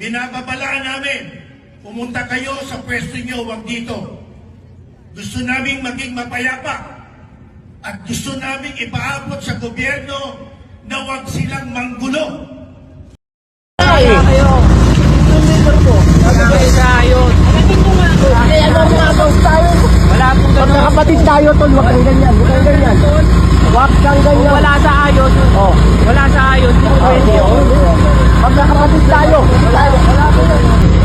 binababalaan namin, pumunta kayo sa pwesto nyo, wag dito. Gusto namin maging mapayapa at gusto namin ipaabot sa gobyerno na wag silang manggulo. Tayo? Wala pong ganun. Magkakapatid tayo, tol. Huwag kang ganyan. Huwag kang ganyan. Huwag kang ganyan. Wala sa ayos. Oh. Wala sa ayos. Pwede yun. Magkakapatid tayo. Tayo.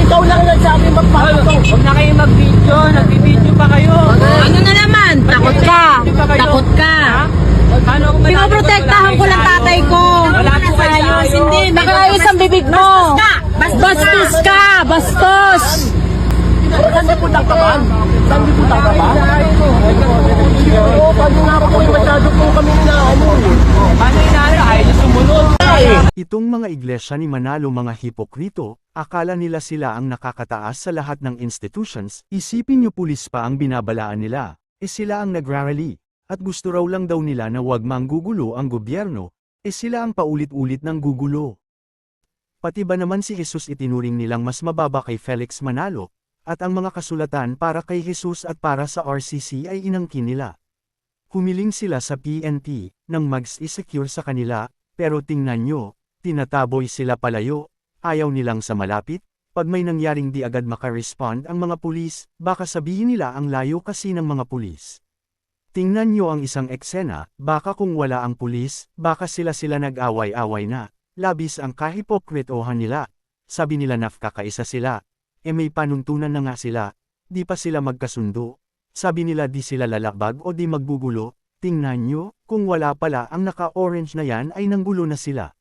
Ikaw lang nagsabi Ay, magpapatong. Huwag na kayo mag-video. Nagbibideo pa kayo. Ano na naman? Takot ka. Nagbibideo pa kayo. Takot ka. Ha? Paano kung malaman Pinoprotektahan ko ko lang tatay ko. Wala po kayo sa Hindi, nakaayos ang bibig mo. Bastos ka. Bastos. Saan di punta ka ba? Saan di punta ka ba? Oo, pag nga ako po masyado po kami na ano. Paano inaano? Ayaw sumunod. Itong mga iglesia ni Manalo mga hipokrito, akala nila sila ang nakakataas sa lahat ng institutions, isipin niyo pulis pa ang binabalaan nila, e sila ang nagrarally, at gusto raw lang daw nila na wag manggugulo ang gobyerno, e sila ang paulit-ulit ng gugulo. Pati ba naman si Jesus itinuring nilang mas mababa kay Felix Manalo, at ang mga kasulatan para kay Jesus at para sa RCC ay inangkin nila. Humiling sila sa PNP, nang mag-secure sa kanila, pero tingnan nyo, tinataboy sila palayo, ayaw nilang sa malapit, pag may nangyaring di agad makarespond ang mga pulis, baka sabihin nila ang layo kasi ng mga pulis. Tingnan nyo ang isang eksena, baka kung wala ang pulis, baka sila sila nag-away-away na, labis ang kahipokritohan nila. Sabi nila nafkakaisa sila, e may panuntunan na nga sila, di pa sila magkasundo. Sabi nila di sila lalakbag o di maggugulo, tingnan nyo, kung wala pala ang naka-orange na yan ay nanggulo na sila.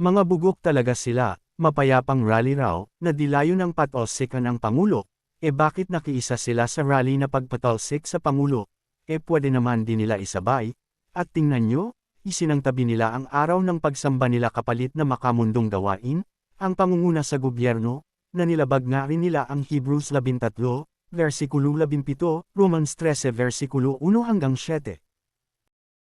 Mga bugok talaga sila, mapayapang rally raw, na dilayo ng patolsikan ang Pangulo, e bakit nakiisa sila sa rally na pagpatolsik sa Pangulo, e pwede naman din nila isabay, at tingnan nyo, isinangtabi nila ang araw ng pagsamba nila kapalit na makamundong gawain, ang pangunguna sa gobyerno, na nilabag nga rin nila ang Hebrews 13, versikulo 17, Romans 13 versikulo 1 hanggang 7.